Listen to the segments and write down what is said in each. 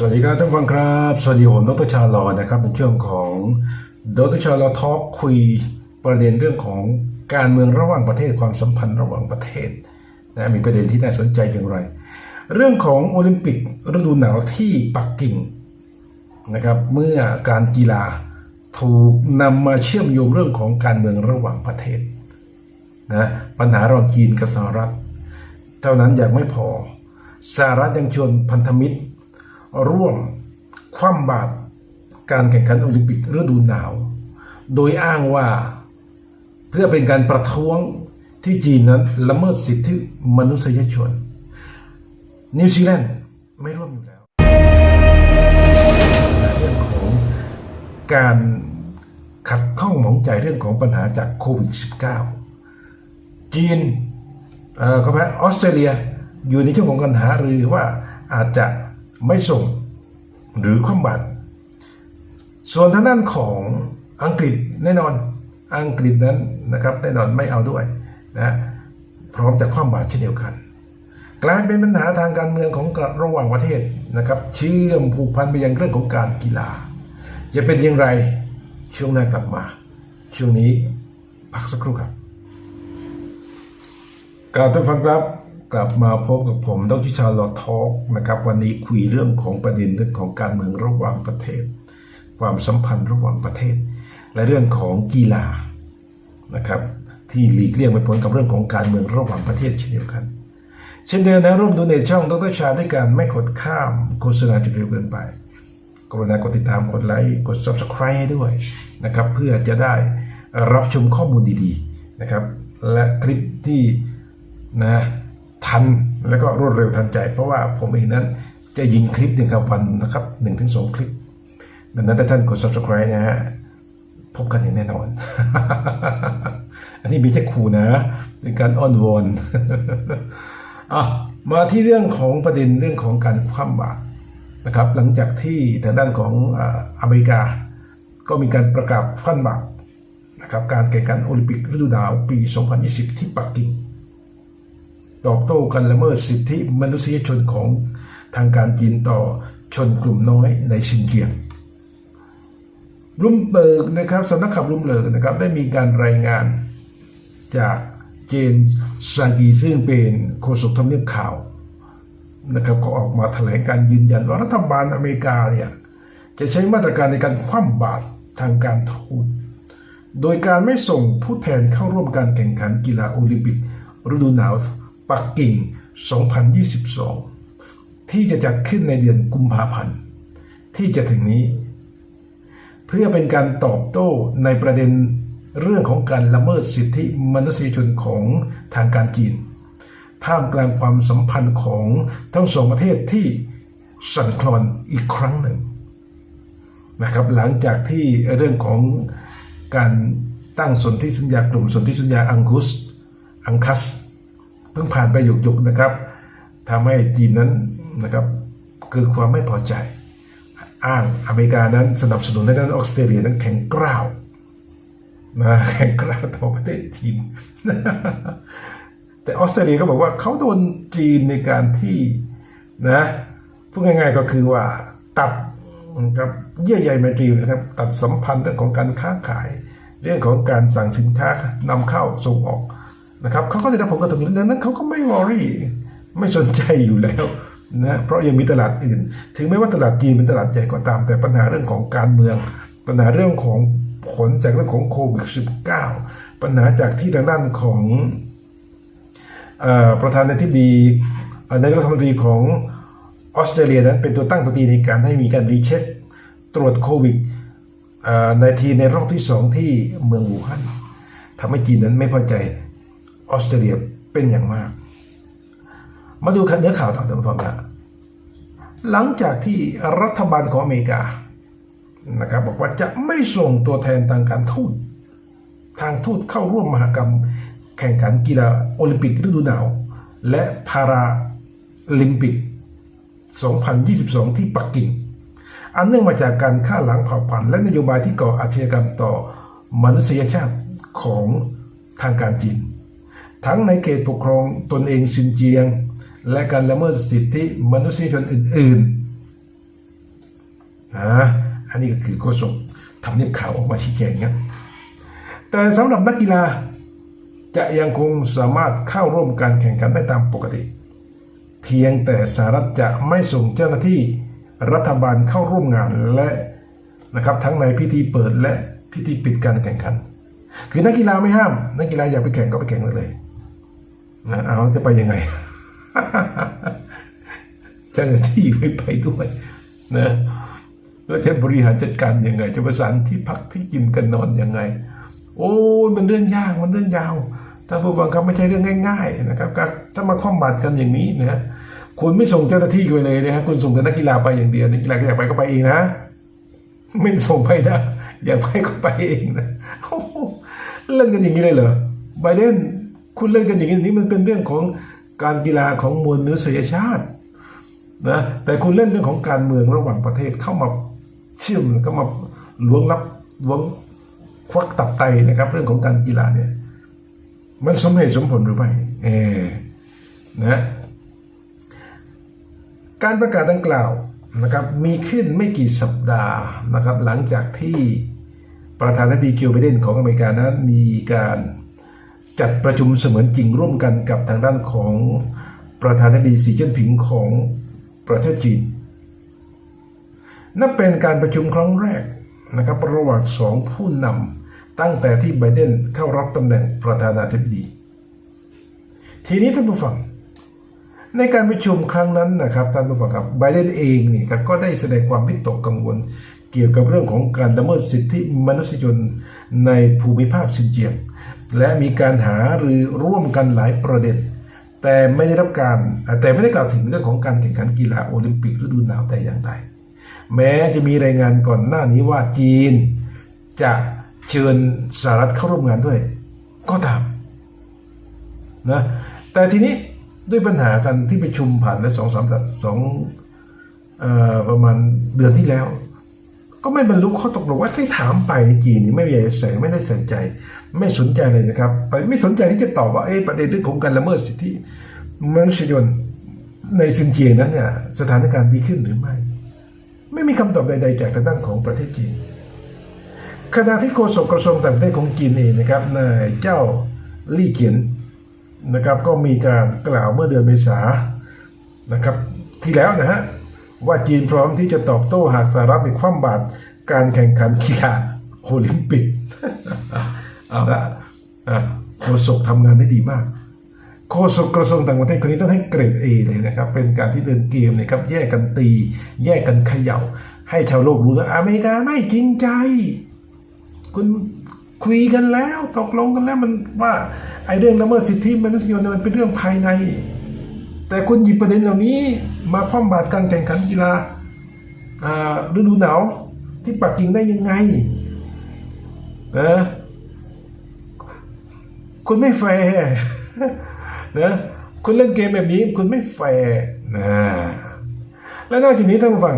สวัสดีครับท่านฟังครับ สวัสดีผมดรชาลอนะครับในช่วงของดรชาลอทอล์กคุยประเด็นเรื่องของการเมืองระหว่างประเทศความสัมพันธ์ระหว่างประเทศนะมีประเด็นที่น่าสนใจอย่างไร เรื่องของโอลิมปิกฤดูหนาวที่ปักกิ่งนะครับเมื่อการกีฬาถูกนำมาเชื่อมโยงเรื่องของการเมืองระหว่างประเทศนะปัญหาระหว่างจีนกับสหรัฐ เท่านั้นยังไม่พอสหรัฐยังชวนพันธมิตร ร่วมคว่ำบาตรการแข่งขันโอลิมปิกฤดูหนาว โดยอ้างว่าเพื่อเป็นการประท้วงที่จีนนั้นละเมิดสิทธิมนุษยชน นิวซีแลนด์ไม่ร่วมอยู่แล้วเรื่องของการขัดข้องหมองใจเรื่องของปัญหาจากโควิด -19 จีนเอ่อเขาแพ้ออสเตรเลียอยู่ในช่วงของการหารือว่าอาจจะ ไม่ส่งหรือคว่ำบาตรส่วนทางด้านของอังกฤษแน่นอนอังกฤษนั้นนะครับแน่นอนไม่เอาด้วยนะพร้อมจะคว่ำบาตรเช่นเดียวกัน กลายเป็นปัญหาทางการเมืองของระหว่างประเทศนะครับเชื่อมผูกพันไปยังเรื่องของการกีฬา จะเป็นอย่างไรช่วงหน้ากลับมา ช่วงนี้พักสักครู่ครับกาบท่านฟังครับ กลับมาพบกับผมดรชาลอทอกนะครับวันนี้คุยเรื่องของประเด็นเรื่องของการเมืองระหว่างประเทศ ความสัมพันธ์ระหว่างประเทศ และเรื่องของกีฬานะครับที่หลีกเลี่ยงไม่พ้นกับเรื่องของการเมืองระหว่างประเทศเช่นเดียวกัน เช่นเดียวนะร่วมดูในช่องดรชาด้วยการไม่กดข้ามโฆษณาจนเร็วเกินไปกรุณากดติดตามกดไลค์กด subscribe ด้วยนะครับเพื่อจะได้รับชมข้อมูลดีๆนะครับและคลิปที่นะ ทันแล้วก็รวดเร็วทันใจ เพราะว่าผมเองนั้นจะยิงคลิปหนึ่งครับวันนะครับหนึ่งถึงสองคลิป ดังนั้นถ้าท่านกด subscribe นะฮะพบกันอย่างแน่นอน อันนี้มีแค่ครูนะ เป็นการอ้อนวอนอะมาที่เรื่องของประเด็นเรื่องของการคว่ำบาตรนะครับ หลังจากที่ทางด้านของอ่าอเมริกา ก็มีการประกาศคว่ำบาตรนะครับการแข่งขันโอลิมปิกฤดูหนาวปี 2020 ที่ปักกิ่ง ตอบโต้กันละเมิดสิทธิมนุษยชนของทางการจีนต่อชนกลุ่มน้อยในชินเจียงรุมเบิร์กนะครับสำนักข่าวรุมเบิร์กนะครับได้มีการรายงานจากเจนซากีซึ่งเป็นโฆษกทำเนียบข่าวนะครับก็ออกมาแถลงการยืนยันว่ารัฐบาลอเมริกาเนี่ยจะใช้มาตรการในการคว่ำบาตรทางการทูตโดยการไม่ส่งผู้แทนเข้าร่วมการแข่งขันกีฬาโอลิมปิกฤดูหนาว ปักกิ่ง 2022 ที่จะจัดขึ้นในเดือนกุมภาพันธ์ ที่จะถึงนี้ เพื่อเป็นการตอบโต้ในประเด็นเรื่องของการละเมิดสิทธิมนุษยชนของทางการจีน ท่ามกลางความสัมพันธ์ของทั้งสองประเทศที่สั่นคลอนอีกครั้งหนึ่งนะครับหลังจากที่เรื่องของการตั้งสนธิสัญญากลุ่มสนธิสัญญาอังคุสอังคัส เพิ่งผ่านไปหยุกๆนะครับทำให้จีนนั้นนะครับเกิดความไม่พอใจ อ้างอเมริกานั้นสนับสนุนในด้านออสเตรเลียนั้นแข็งกร้าวนะแข็งกร้าวต่อประเทศจีน แต่ออสเตรเลียก็บอกว่าเขาโดนจีนในการที่นะพูดง่ายๆก็คือว่าตัดนะครับเยื่อใยไมตรีนะครับ ตัดสัมพันธ์เรื่องของการค้าขาย เรื่องของการสั่งสินค้านำเข้าส่งออก นะครับเขาก็ได้รับผลกระทบดังนั้นเขาก็ไม่วอรี่ไม่สนใจอยู่แล้วนะเพราะยังมีตลาดอื่น ถึงแม้ว่าตลาดจีนเป็นตลาดใหญ่ก็ตาม แต่ปัญหาเรื่องของการเมือง ปัญหาเรื่องของผลจากเรื่องของโควิด -19 ปัญหาจากที่ทางด้านของอประธานาธิบดีเอ่อนายกรัฐมนตรีของออสเตรเลียนั้นเป็นตัวตั้งตัวตีในการให้มีการรีเช็คตรวจโควิดในทีในรอบที่สองที่เมืองอู่ฮั่นทำให้จีนนั้นไม่พอใจ ออสเตรเลียเป็นอย่างมาก มาดูเนื้อข่าวต่อท่านผู้ชมนะหลังจากที่รัฐบาลของอเมริกานะครับบอกว่าจะไม่ส่งตัวแทนทางการทูตทางทูตเข้าร่วมมหกรรมแข่งขันกีฬาโอลิมปิกฤดูหนาว และพาราลิมปิก 2022 ที่ปักกิ่ง อันเนื่องมาจากการฆ่าล้างเผ่าพันธุ์และนโยบายที่ก่ออาชญากรรมต่อมนุษยชาติของทางการจีน ทั้งในเขตปกครองตนเองซินเจียง และการละเมิดสิทธิมนุษยชนอื่นอ่าอันนี้ก็คือโฆษกทำเนียบข่าวออกมาชี้แจงนะแต่สำหรับนักกีฬาจะยังคงสามารถเข้าร่วมการแข่งขันได้ตามปกติ เพียงแต่สหรัฐจะไม่ส่งเจ้าหน้าที่รัฐบาลเข้าร่วมงานและนะครับทั้งในพิธีเปิดและพิธีปิดการแข่งขัน คือนักกีฬาไม่ห้าม นักกีฬาอยากไปแข่งก็ไปแข่งได้เลย เอาจะไปยังไงเจ้าหน้าที่ไม่ไปด้วยนะแล้วจะบริหารจัดการยังไง จะประสานที่พักที่กินกันนอนยังไง โอ้ยมันเรื่องยากมันเรื่องยาวท่านผู้ฟังครับไม่ใช่เรื่องง่าย ๆ นะครับการถ้ามาคว่ำบาตรกันอย่างนี้นะคุณไม่ส่งเจ้าหน้าที่ไปเลยนะฮะคุณส่งแต่นักกีฬาไปอย่างเดียวนักกีฬาก็อยากไปก็ไปเองนะไม่ส่งไปนะอยากไปก็ไปเองนะเล่นกันอย่างนี้เลยเหรอไบเดน คุณเล่นกันอย่างนี้มันเป็นเรื่องของการกีฬาของมวลมนุษยชาตินะแต่คุณเล่นเรื่องของการเมืองระหว่างประเทศเข้ามาเชื่อมเข้ามาล้วงลับล้วงควักตับไตนะครับ เรื่องของการกีฬาเนี่ยมันสมเหตุสมผลหรือไม่เออนะการประกาศดังกล่าวนะครับมีขึ้นไม่กี่สัปดาห์นะครับหลังจากที่ประธานาธิบดีโจไบเดนของอเมริกานั้นมีการ จัดประชุมเสมือนจริงร่วมกันกับทางด้านของประธานาธิบดีสีจิ้นผิงของประเทศจีน นับเป็นการประชุมครั้งแรกนะครับระหว่างสองผู้นำตั้งแต่ที่ไบเดนเข้ารับตำแหน่งประธานาธิบดี ทีนี้ท่านผู้ฟัง ในการประชุมครั้งนั้นนะครับท่านผู้ฟังครับไบเดนเองนี่ครับก็ได้แสดงความวิตกกังวล เกี่ยวกับเรื่องของการละเมิดสิทธิมนุษยชนในภูมิภาคซินเจียง และมีการหาหรือร่วมกันหลายประเด็น แต่ไม่ได้รับการแต่ไม่ได้กล่าวถึงเรื่องของการแข่งขันกีฬาโอลิมปิกฤดูหนาวแต่อย่างใดแม้จะมีรายงานก่อนหน้านี้ว่าจีน จะเชิญสหรัฐเข้าร่วมงานด้วย ก็ตามนะแต่ทีนี้ด้วยปัญหากันที่ประชุมผ่านไปสองสามสองเอ่อประมาณเดือนที่แล้ว ก็ไม่บรรลุข้อตกลงว่าที่ถามไปจีนนี่ไม่มีใส่ไม่ได้ใส่ใจ ไม่สนใจเลยนะครับไปไม่สนใจที่จะตอบว่าเอ๊ะประเด็นเรื่องของการละเมิดสิทธิมนุษยชนในซินเจียงนั้นเนี่ยสถานการณ์ดีขึ้นหรือไม่ ไม่มีคำตอบใดๆจากทางด้านของประเทศจีนขณะที่โฆษกกระทรวงต่างประเทศของจีนเองนะครับนายเจ้าลี่เจียนนะครับก็มีการกล่าวเมื่อเดือนเมษานะครับที่แล้วนะฮะ ว่าจีนพร้อมที่จะตอบโต้หากสหรัฐในคว่ำบาตรการแข่งขันกีฬาโอลิมปิก เอาละโฆษกทำงานได้ดีมาก โฆษกกระทรวงต่างประเทศคนนี้ต้องให้เกรด A เลยนะครับ เป็นการที่เดินเกมนะครับ แยกกันตี แยกกันเขย่า ให้ชาวโลกรู้ว่าอเมริกาไม่จริงใจ คุณคุยกันแล้ว ตกลงกันแล้วมันว่าไอ้เรื่องละเมิดสิทธิมนุษยชนมันเป็นเรื่องภายใน แต่คุณหยิบประเด็นเหล่านี้มาคว่ำบาตรการแข่งขันกีฬาฤดูหนาวที่ปักกิ่งได้ยังไงนะคุณไม่แฟร์นะคุณเล่นเกมแบบนี้คุณไม่แฟร์นะและนอกจากนี้ท่านผู้ฟัง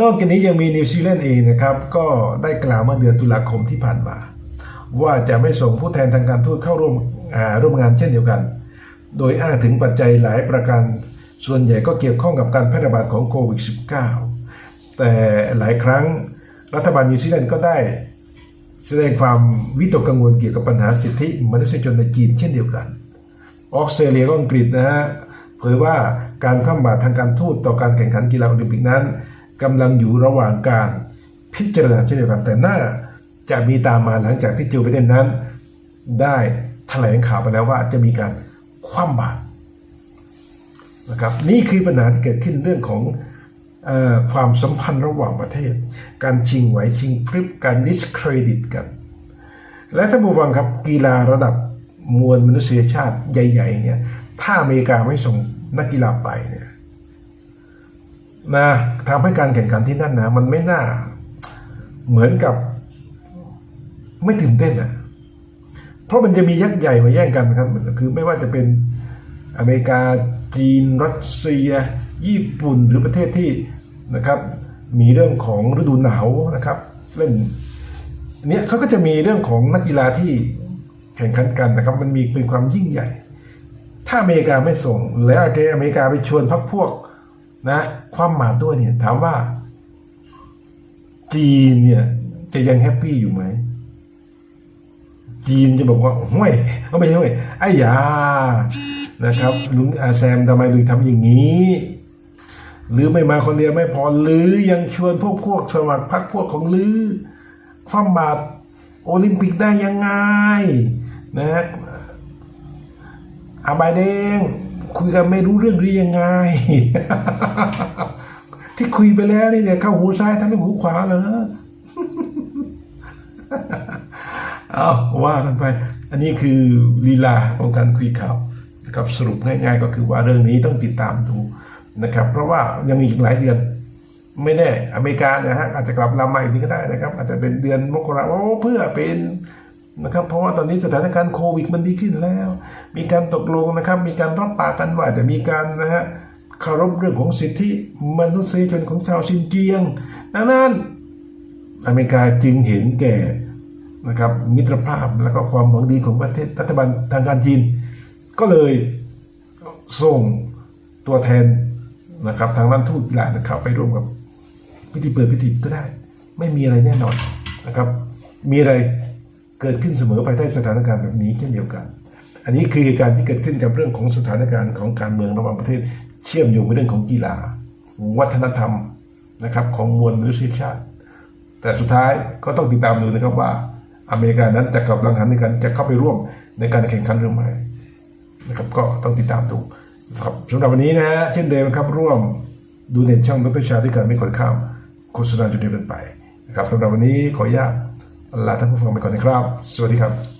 นอกจากนี้ยังมีนิวซีแลนด์เองนะครับ ก็ได้กล่าวเมื่อเดือนตุลาคมที่ผ่านมา ว่าจะไม่ส่งผู้แทนทางการทูตเข้าร่วมร่วมงานเช่นเดียวกัน โดยอ้างถึงปัจจัยหลายประการ ส่วนใหญ่ก็เกี่ยวข้องกับการแพร่ระบาดของโควิด -19 แต่หลายครั้งรัฐบาลนิวซีแลนด์ก็ได้ แสดงความวิตกกังวลเกี่ยวกับปัญหาสิทธิมนุษยชนในจีนเช่นเดียวกัน ออสเตรเลียก็อังกฤษนะฮะเผยว่าการข้ามบาตรทางการทูตต่อการแข่งขันกีฬาโอลิมปิกนั้นกำลังอยู่ระหว่างการพิจารณาเช่นเดียวกันแต่น่าจะมีตามมาหลังจากที่โจไบเดนนั้น ได้แถลงข่าวไปแล้วว่าจะมีการ คว่ำบาตรนะครับนี่คือปัญหาที่เกิดขึ้นเรื่องของอความสัมพันธ์ระหว่างประเทศ การชิงไหวชิงพริบการดิสเครดิตกัน และท่านผู้ฟังครับกีฬาระดับมวลมนุษยชาติใหญ่ๆเนี่ยถ้าอเมริกาไม่ส่งนักกีฬาไปเนี่ยนะทำให้การแข่งขันที่นั่นนะมันไม่น่าเหมือนกับไม่ตื่นเต้นอะ เพราะมันจะมียักษ์ใหญ่มาแย่งกันครับ คือไม่ว่าจะเป็นอเมริกาจีน รัสเซีย ญี่ปุ่นหรือประเทศที่นะครับมีเรื่องของฤดูหนาวนะครับเล่นเนี่ยเขาก็จะมีเรื่องของนักกีฬาที่แข่งขันกันนะครับ มันมีเป็นความยิ่งใหญ่ ถ้าอเมริกาไม่ส่ง แล้วอเมริกาไปชวนพรรคพวกนะความหมาด้วยเนี่ยถามว่าจีนเนี่ยจะยังแฮปปี้อยู่ไหม จีนจะบอกว่าห้วยเขาไม่ใช่ห้วยไอ้ยานะครับลุงอาแซมทำไมลุงทำอย่างนี้ หรือไม่มาคนเดียวไม่พอหรือยังชวนพวกพวกสมัครพรรคพวกของลือคว่ำบาตรโอลิมปิกได้ยังไงนะฮะอาบายแดงคุยกันไม่รู้เรื่องหรือยังไง ที่คุยไปแล้วนี่เนี่ยเข้าหูซ้ายทั้งหูขวาเหรอ เอาว่ากันไป อันนี้คือลีลาของการคุยข่าวนะครับสรุปง่ายๆ ก็คือว่าเรื่องนี้ต้องติดตามดูนะครับ เพราะว่ายังมีอีกหลายเดือน ไม่แน่อเมริกานะฮะอาจจะกลับลำใหม่ทีก็ได้นะครับ อาจจะเป็นเดือนมกราคมเพื่อเป็นนะครับเพราะว่าตอนนี้สถานการณ์โควิดมันดีขึ้นแล้ว มีการตกลงนะครับ มีการรับปากกันว่าจะมีการนะฮะเคารพเรื่องของสิทธิมนุษยชนของชาวซินเจียง ดังนั้น อเมริกาจึงเห็นแก่ นะครับมิตรภาพและก็ความหวังดีของประเทศรัฐบาลทางการจีน ก็เลยส่งตัวแทนนะครับทางด้านทูตแหละนะครับไปร่วมกับพิธีเปิดพิธีก็ได้ ไม่มีอะไรแน่นอนนะครับ มีอะไรเกิดขึ้นเสมอภายใต้สถานการณ์แบบนี้เช่นเดียวกัน อันนี้คือเหตุการณ์ที่เกิดขึ้นกับเรื่องของสถานการณ์ของการเมืองระหว่างประเทศเชื่อมโยงไปเรื่องของกีฬา วัฒนธรรมนะครับของมวลมนุษยชาติ แต่สุดท้ายก็ต้องติดตามดูนะครับว่า อเมริกานั้นจะกลับลังหันในการจะเข้าไปร่วมในการแข่งขันหรือไม่นะครับก็ต้องติดตามดูครับสำหรับวันนี้นะฮะเช่นเดิมครับร่วมดูเด่นช่องดรชาด้วยกันไม่กดข้ามโฆษณาจนเดินไปนะครับสำหรับวันนี้ขออนุญาตลาท่านผู้ฟังไปก่อนนะครับ สวัสดีครับ